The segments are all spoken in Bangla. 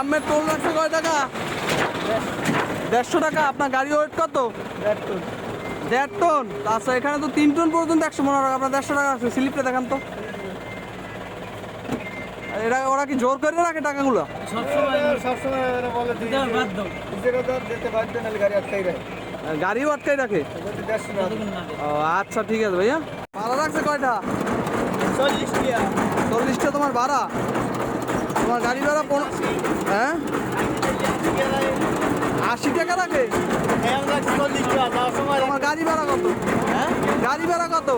আমের টোল রাখছে কয় টাকা? দেড়শো টাকা আপনার গাড়ি ওয়েট কত? দেড় টন আচ্ছা এখানে তো তিন টন পর্যন্ত একশো পনেরো টাকা আপনার দেড়শো টাকা আসবে স্লিপটা দেখান তো। এটা ওরা কি জোর করে রাখে টাকাগুলো? গাড়িও আটকাই রাখে? ও আচ্ছা ঠিক আছে ভাইয়া। ভাড়া রাখছে কয়টা? চল্লিশটা তোমার ভাড়া? তোমার গাড়ি ভাড়া পনেরো হ্যাঁ? আশি টাকা টিয়া তোমার গাড়ি ভাড়া কত? হ্যাঁ? গাড়ি ভাড়া কত?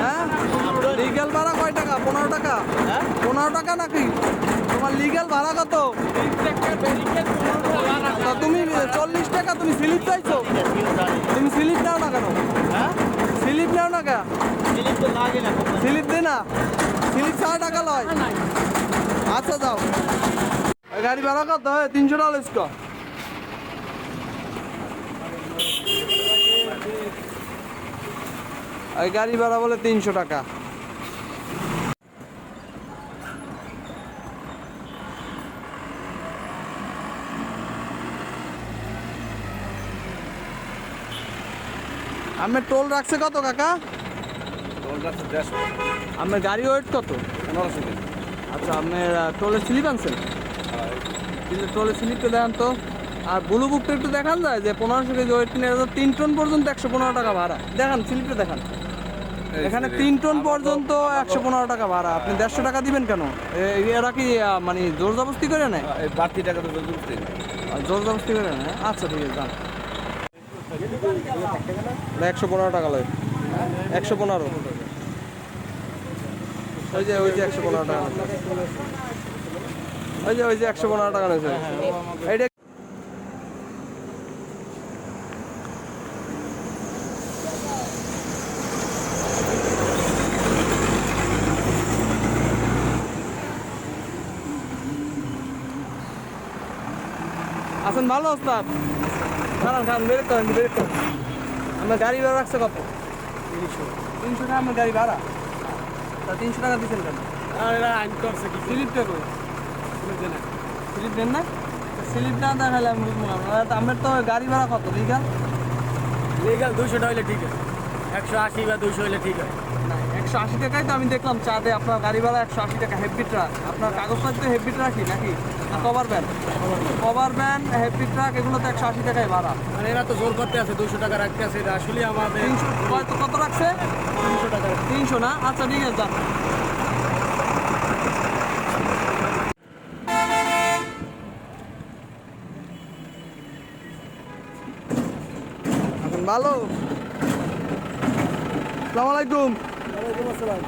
হ্যাঁ? লিগেল ভাড়া কয় টাকা? পনেরো টাকা? পনেরো টাকা নাকি? তোমার লিগেল ভাড়া কত? তুমি চল্লিশ টাকা তুমি স্লিপ চাইছো? তুমি স্লিপ নাও না কেন? হ্যাঁ? স্লিপ নাও না কেন? স্লিপ দে না। স্লিপ ছয় টাকা লয় আচ্ছা যাও। গাড়ি ভাড়া কত? হয় তিনশো টাকা লিস্ট ওই গাড়ি ভাড়া বলে তিনশো টাকা। আমার টোল রাখছে কত, কাকা? আপনার গাড়ি ওয়েট কত? পনেরোশো আচ্ছা আপনার টোলের স্লিপ আনছেন? কিন্তু টোলের স্লিপটা দেখান তো। আর ব্লু বুকটা একটু দেখান যায় যে পনেরোশো কেজি ওয়েট নিয়ে তিন টন পর্যন্ত একশো পনেরো টাকা ভাড়া। দেখান স্লিপটা দেখান। এখানে তিন টন পর্যন্ত একশো পনেরো টাকা ভাড়া। আপনি দেড়শো টাকা দিবেন কেন? এরা কি মানে জোর জবস্তি করে নেয়? এই বাড়তি টাকা তো জোর জবস্তি করে নেয়? আচ্ছা ঠিক আছে যান। একশো পনেরো টাকা লাগে একশো পনেরো। ওই যে ওই যে একশো পনেরো টাকা ওই যে ওই যে একশো পনেরো টাকা নিয়েছে। এইটা আছেন ভালো ওস্তাদ। খান করেন বের করেন আমার গাড়ি ভাড়া রাখছে কত? তিনশো। তিনশো টাকা আমার গাড়ি ভাড়া। তা তিনশো টাকা দিচ্ছেন কেন? আর এরা আইন করছে কি স্লিপটা কই স্লিপ দেন না। স্লিপ না? দেখালে আমি বুঝব না। আমার তো গাড়ি ভাড়া কত লিগাল লিগাল দুশো টাকা হলে ঠিক আছে। একশো আশি বা দুশো হলে ঠিক আছে। একশো আশি টাকাই তো আমি দেখলাম চাঁদে আপনার গাড়ি ভাড়া একশো আশি টাকা হেভি ট্রাক আপনার কাগজপত্র হেভি ট্রাকই নাকি? না cover van cover van heavy truck এগুলো তো একশো আশি টাকায় ভাড়া। মানে এরা তো জোর করতে আছে দুশো টাকা রাখতে আছে এটা আসলে আমাদের তিনশো কত কত রাখছে? তিনশো টাকা তিনশো না? আচ্ছা ঠিক আছে যান। ভালো। আসসালামু আলাইকুম।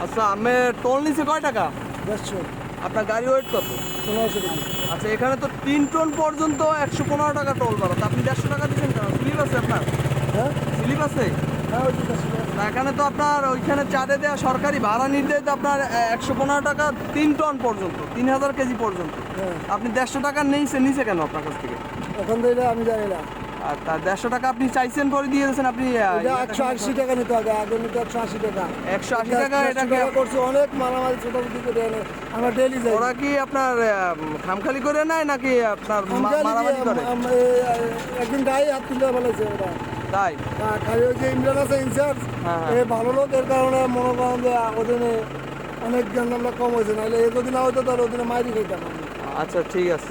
আচ্ছা আমি টোল নিছে কয় টাকা? দেড়শো আপনার গাড়ি ওয়েট কত? পনেরোশো টাকা। আচ্ছা এখানে তো তিন টন পর্যন্ত একশো পনেরো টাকা টোল বাড়ো তা আপনি দেড়শো টাকা দিচ্ছেন কেন? স্লিপ আছে আপনার? হ্যাঁ? স্লিপ আছে? হ্যাঁ এখানে তো আপনার ওইখানে চাঁদে দেওয়া সরকারি ভাড়া নির্ধারিত আপনার একশো পনেরো টাকা তিন টন পর্যন্ত তিন হাজার কেজি পর্যন্ত। হ্যাঁ। আপনি দেড়শো টাকা নিয়েছে নিচে কেন আপনার কাছ থেকে? এখন তো আমি জানি না। আর তার দেড়শো টাকা আপনি চাইছেন করে দিয়ে দিয়েছেন আপনি একশো আশি টাকা নিতে হবে আগে নিতে একশো আশি টাকা। একশো আশি টাকা করছি অনেক মারামারি ছোটাছুটি করে এনে আমরা ডেলি যাই। ওরা কি আপনার খামখালি করে নেয় নাকি আপনার মারামারি করে? এ- একদিন গায়ে হাত তুলে ফেলেছে ওরা। তাই? খালি ওই যে ইমরান আছে ইনচার্জ হ্যাঁ, হ্যাঁ। এই ভালো লোক এর কারণে মনে করেন যে ওদিনে অনেক জ্ঞান আমরা কম হয়েছে নাহলে এই যদি না হতো তাহলে ওদিনে মাইরি খাইতাম আমি। আচ্ছা ঠিক আছে।